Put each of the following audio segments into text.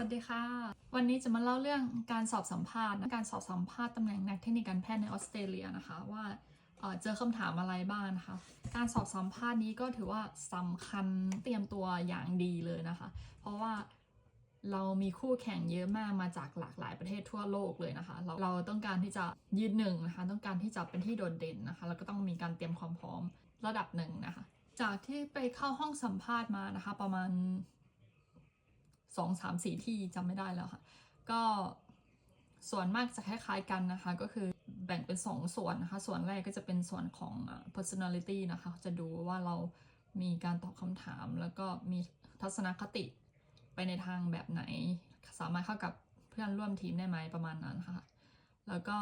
วัสดีค่ะ วันนี้จะมาเล่าเรื่องการสอบสัมภาษณ์นะการสอบสัมภาษณ์ตำแหน่งนักเทคนิคการแพทย์ในออสเตรเลียนะคะว่าเอ่อเจอคำถามอะไรบ้างนะคะ การสอบสัมภาษณ์นี้ก็ถือว่าสำคัญเตรียมตัวอย่างดีเลยนะคะ เพราะว่าเรามีคู่แข่งเยอะมากมาจากหลากหลายประเทศทั่วโลกเลยนะคะ เราเราต้องการที่จะยืนหนึ่งนะคะ ต้องการที่จะเป็นที่โดดเด่นนะคะ แล้วก็ต้องมีการเตรียมความพร้อมระดับหนึ่งนะคะ จากที่ไปเข้าห้องสัมภาษณ์มานะคะ ประมาณ สองสามสี่ที่จำไม่ได้แล้วค่ะ ก็ส่วนมากจะคล้ายๆกันนะคะ ก็คือแบ่งเป็น2ส่วนนะคะ ส่วนแรกก็จะเป็นส่วนของ personality นะคะ จะดูว่าเรามีการตอบคำถาม แล้วก็มีทัศนคติไปในทางแบบไหน สามารถเข้ากับเพื่อนร่วมทีมได้ไหมประมาณนั้นค่ะ แล้วก็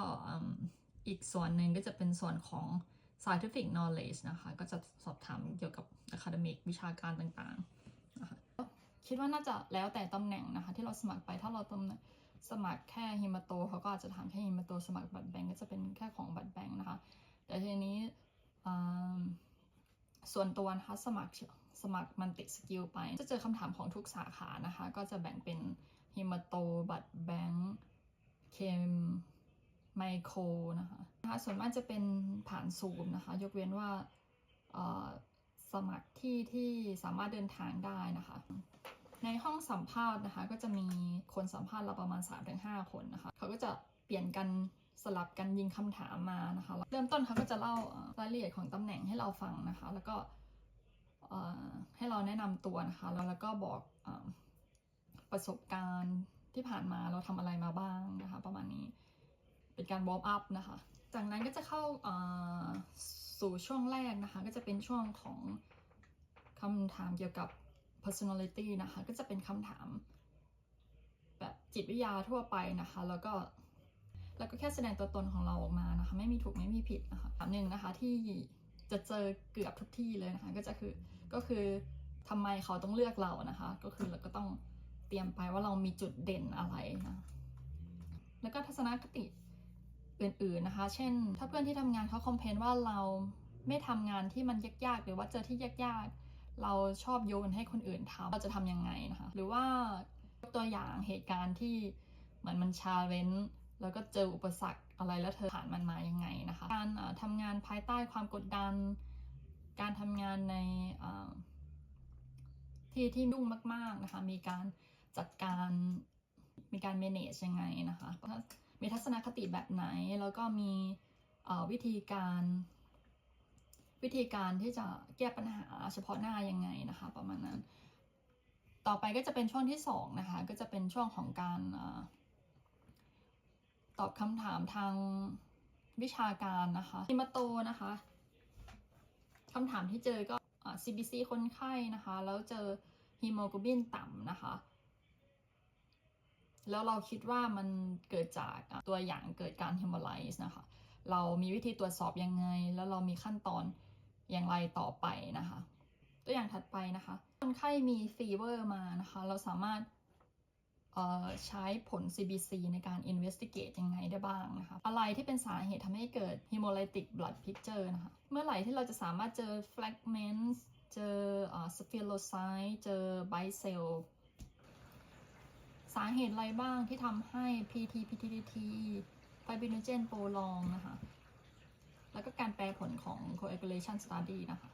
อีกส่วนหนึ่งก็จะเป็นส่วนของ scientific knowledge นะคะ ก็จะสอบถามเกี่ยวกับ academic วิชาการต่างๆ คิดว่าน่าจะแล้วแต่ตำแหน่งนะคะ ที่เราสมัครไปถ้าเราตำแหน่งสมัครแค่ฮิมาโตเขาก็อาจจะถามแค่ฮิมาโตสมัครบัตรแบงก์ก็จะเป็นแค่ของบัตรแบงก์นะคะ แต่ทีนี้ส่วนตัวนะคะสมัครสมัครมันติสกิลไป จะเจอคำถามของทุกสาขานะคะ ก็จะแบ่งเป็นฮิมาโตบัตรแบงก์เคมไมโครนะคะนะคะส่วนมากจะเป็นผ่านซูมนะคะ ยกเว้นว่าสมัครที่ที่สามารถเดินทางได้นะคะ ในห้องสัมภาษณ์นะคะ ก็จะมีคนสัมภาษณ์เราประมาณ 3-5 คนนะคะ เขาก็จะเปลี่ยนกันสลับกันยิงคำถามมานะคะ เริ่มต้นเขาก็จะเล่ารายละเอียดของตำแหน่งให้เราฟังนะคะ แล้วก็ให้เราแนะนำตัวนะคะ แล้วแล้วก็บอกอประสบการณ์ที่ผ่านมาเราทำอะไรมาบ้างนะคะ ประมาณนี้เป็นการวอร์มอัพนะคะ จากนั้นก็จะเข้าสู่ช่วงแรกนะคะ ก็จะเป็นช่วงของคำถามเกี่ยวกับ personality นะคะ ก็จะเป็นคำถาม แบบจิตวิทยาทั่วไปนะคะ แล้วก็แล้วก็แค่แสดงตัวตนของเราออกมานะคะ ไม่มีถูกไม่มีผิดนะคะถามหนึ่งนะคะที่จะเจอเกือบทุกที่เลยนะคะ ก็จะคือก็คือทำไมเขาต้องเลือกเรานะคะ ก็คือเราก็ต้องเตรียมไปว่าเรามีจุดเด่นอะไรนะแล้วก็ทัศนคติอื่นๆนะคะ เช่น ถ้าเพื่อนที่ทำงานเขาคอมเพนว่าเราไม่ทำงานที่มันยากๆ หรือว่าเจอที่ยากๆ เราชอบโยนให้คนอื่นทำเราจะทำยังไงนะคะ หรือว่าตัวอย่างเหตุการณ์ที่เหมือนมันชาเลนจ์แล้วก็เจออุปสรรคอะไรแล้วเธอผ่านมันมายังไงนะคะ การทำงานภายใต้ความกดดัน การทำงานในที่ที่ยุ่งมาก ๆนะคะ มีการจัดการมีการ manage ยังไงนะคะ มีทัศนคติแบบไหนแล้วก็มีวิธีการ วิธีการที่จะแก้ปัญหาเฉพาะหน้ายังไงนะคะ ประมาณนั้น ต่อไปก็จะเป็นช่วงที่สองนะคะ ก็จะเป็นช่วงของการอตอบคำถามทางวิชาการนะคะฮิมาโตนะคะคำถามที่เจอก็อ่า CBC คนไข้นะคะ แล้วเจอฮีโมโกลบินต่ำนะคะ แล้วเราคิดว่ามันเกิดจากตัวอย่างเกิดการ hemolyze นะคะ เรามีวิธีตรวจสอบยังไง แล้วเรามีขั้นตอน อย่างไรต่อไปนะคะ ตัวอย่างถัดไปนะคะ คนไข้มีฟีเวอร์มานะคะ เราสามารถใช้ผล CBC ในการ investigate ยังไงได้บ้างนะคะ อะไรที่เป็นสาเหตุทำให้เกิด hemolytic blood picture นะคะ เมื่อไหร่ที่เราจะสามารถเจอ fragments เจอเอ่อ spherocyte เจอ bite cell สาเหตุอะไรบ้างที่ทำให้ PT PTDT fibrinogen prolong นะคะ แล้วก็การแปลผลของ coagulation study นะคะ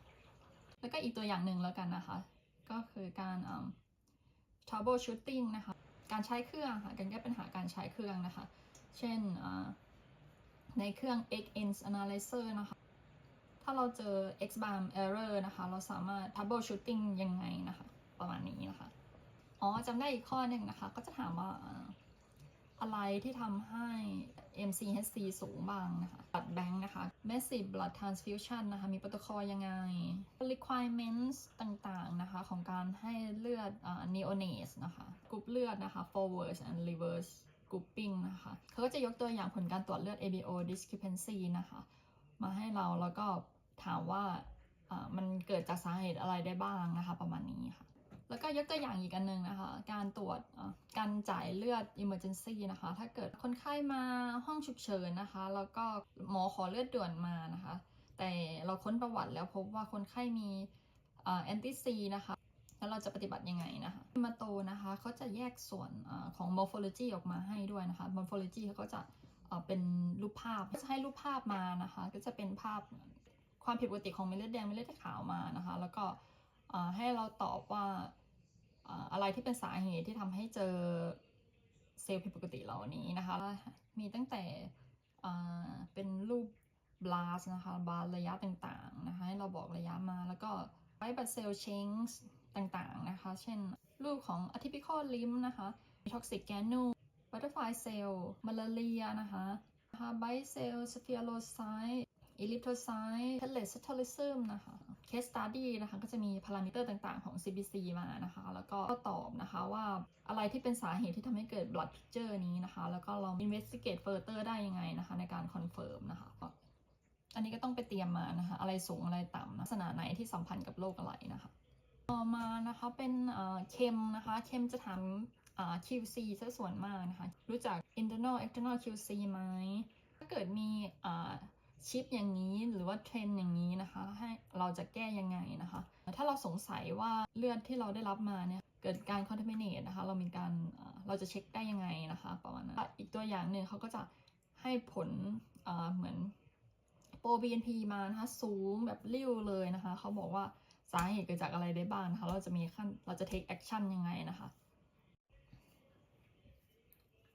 แล้วก็อีกตัวอย่างหนึ่งแล้วกันนะคะ ก็คือการ troubleshooting นะคะ การใช้เครื่องค่ะ การแก้ปัญหาการใช้เครื่องนะคะ เช่นในเครื่อง XN analyzer นะคะ ถ้าเราเจอ X bar error นะคะ เราสามารถ troubleshooting ยังไงนะคะ ประมาณนี้นะคะ อ๋อจำได้อีกข้อหนึ่งนะคะ ก็จะถามว่า อะไรที่ทำให้ MCHC สูงบ้างนะคะ blood bank นะคะ massive blood transfusion นะคะ มีโปรโตคอลยังไง requirements ต่างๆนะคะ ของการให้เลือด neonates นะคะกรุ๊ปเลือดนะคะ forward and reverse grouping นะคะ เขาก็จะยกตัวอย่างผลการตรวจเลือด ABO discrepancy นะคะ มาให้เราแล้วก็ถามว่าอ่ามันเกิดจากสาเหตุอะไรได้บ้างนะคะ ประมาณนี้ค่ะ แล้วก็ยกตัวอย่างอีกอันหนึ่งนะคะ การตรวจการจ่ายเลือด emergency นะคะ ถ้าเกิดคนไข้มาห้องฉุกเฉินนะคะ แล้วก็หมอขอเลือดด่วนมานะคะ แต่เราค้นประวัติแล้วพบว่าคนไข้มีแอนติซีนะคะ แล้วเราจะปฏิบัติยังไงนะคะมาโตนะคะเขาจะแยกส่วนอของ morphology ออกมาให้ด้วยนะคะ morphology เขาก็จะเป็นรูปภาพจะให้รูปภาพมานะคะ ก็จะเป็นภาพความผิดปกติของเม็ดเลือดแดงเม็ดเลือดขาวมานะคะ แล้วก็ให้เราตอบว่า อะไรที่เป็นสาเหตุที่ทำให้เจอเซลล์ผิดปกติเหล่านี้นะคะ มีตั้งแต่เป็นรูปบลาสนะคะบาระยะต่างๆนะคะเราบอกระยะมาแล้วก็ไว้บัตเซลล์เชงส์ต่างๆนะคะ เช่น รูปของ atypical limb นะคะท็อกซิกแกนูบัตเตอร์ฟลายเซลล์มาลาเรียนะคะนะคะไบเซลล์สเฟียโรไซต์อิลิปโทไซต์เทเลสเทลิซึมนะคะ case study นะคะก็จะมีพารามิเตอร์ต่างๆของ CBC มานะคะ แล้วก็ตอบนะคะว่าอะไรที่เป็นสาเหตุที่ทำให้เกิด blood picture นี้นะคะ แล้วก็เรา investigate further ได้ยังไงนะคะ ในการ confirm นะคะก็อันนี้ก็ต้องไปเตรียมมานะคะ อะไรสูงอะไรต่ำนะลักษณะไหนที่สัมพันธ์กับโรคอะไรนะคะ ต่อมานะคะเป็นเคมนะคะเคมจะถาม QC ซะส่วนมากนะคะ รู้จัก internal external QC ไหมถ้าเกิดมี ชิปอย่างนี้หรือว่าเทรนอย่างนี้นะคะ ให้เราจะแก้ยังไงนะคะ ถ้าเราสงสัยว่าเลือดที่เราได้รับมาเนี่ยเกิดการ contaminate นะคะ เรามีการเราจะเช็คได้ยังไงนะคะประมาณนั้นอีกตัวอย่างหนึ่งเขาก็จะให้ผลเหมือนโปร BNP มานะคะสูงแบบริ้วเลยนะคะ เขาบอกว่าสาเหตุเกิดจากอะไรได้บ้างนะคะ เราจะมีขั้นเราจะ take action ยังไงนะคะ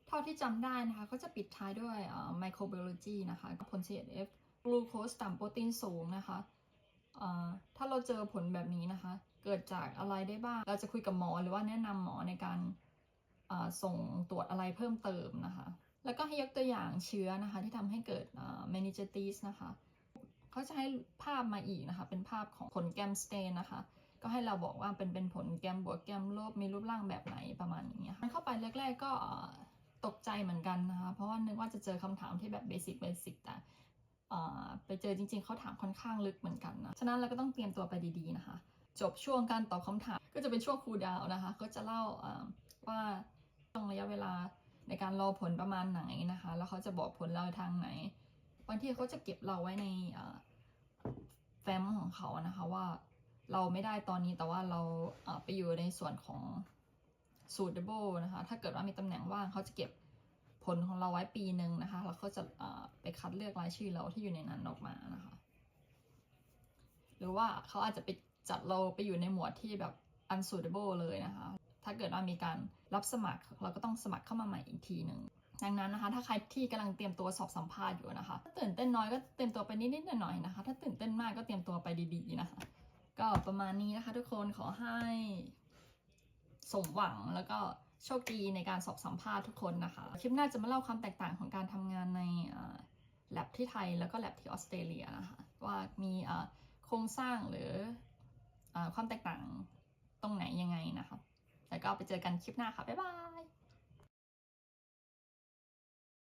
เท่าที่จำได้นะคะ ก็จะปิดท้ายด้วยอ่า microbiology นะคะผล CSF กลูโคสต่ำโปรตีนสูงนะคะถ้าเราเจอผลแบบนี้นะคะ เกิดจากอะไรได้บ้าง เราจะคุยกับหมอหรือว่าแนะนำหมอในการส่งตรวจอะไรเพิ่มเติมนะคะ แล้วก็ให้ยกตัวอย่างเชื้อนะคะ ที่ทำให้เกิดอ่า meningitis นะคะเขาจะให้ภาพมาอีกนะคะ เป็นภาพของผลแกมสเตนนะคะ ก็ให้เราบอกว่าเป็นเป็นผลแกมบวกแกมลบมีรูปร่างแบบไหนประมาณนี้ค่ะเข้าไปแรก ๆ ก็ ตกใจเหมือนกันนะคะ เพราะว่านึกว่าจะเจอคำถามที่แบบเบสิกเบสิกแต่ไปเจอจริง ๆเขาถามค่อนข้างลึกเหมือนกันนะ ฉะนั้นเราก็ต้องเตรียมตัวไปดีๆนะคะ จบช่วงการตอบคำถาม ก็จะเป็นช่วงครูดาวนะคะ ก็จะเล่าอ่าว่าต้องระยะเวลาในการรอผลประมาณไหนนะคะ แล้วเขาจะบอกผลเราทางไหนบางทีเขาจะเก็บเราไว้ในแฟ้มของเขานะคะว่าเราไม่ได้ตอนนี้แต่ว่าเราไปอยู่ในส่วนของ suitable นะคะ ถ้าเกิดว่ามีตำแหน่งว่างเขาจะเก็บผลของเราไว้ปีหนึ่งนะคะ แล้วเขาจะไปคัดเลือกรายชื่อเราที่อยู่ในนั้นออกมานะคะ หรือว่าเขาอาจจะไปจัดเราไปอยู่ในหมวดที่แบบ unsuitable เลยนะคะ ถ้าเกิดว่ามีการรับสมัครเราก็ต้องสมัครเข้ามาใหม่อีกทีหนึ่งดังนั้นนะคะ ถ้าใครที่กำลังเตรียมตัวสอบสัมภาษณ์อยู่นะคะ ถ้าตื่นเต้นน้อยก็เตรียมตัวไปนิดๆหน่อยๆนะคะ ถ้าตื่นเต้นมากก็เตรียมตัวไปดีๆนะคะ ก็ประมาณนี้นะคะ ทุกคนขอให้ สมหวังแล้วก็โชคดีในการสอบสัมภาษณ์ทุกคนนะคะ คลิปหน้าจะมาเล่าความแตกต่างของการทำงานในแลบที่ไทยแล้วก็แลบที่ออสเตรเลียนะคะว่ามีโครงสร้างหรืออความแตกต่างตรงไหนยังไงนะคะแล้วก็ไปเจอกันคลิปหน้าค่ะ บ๊ายบาย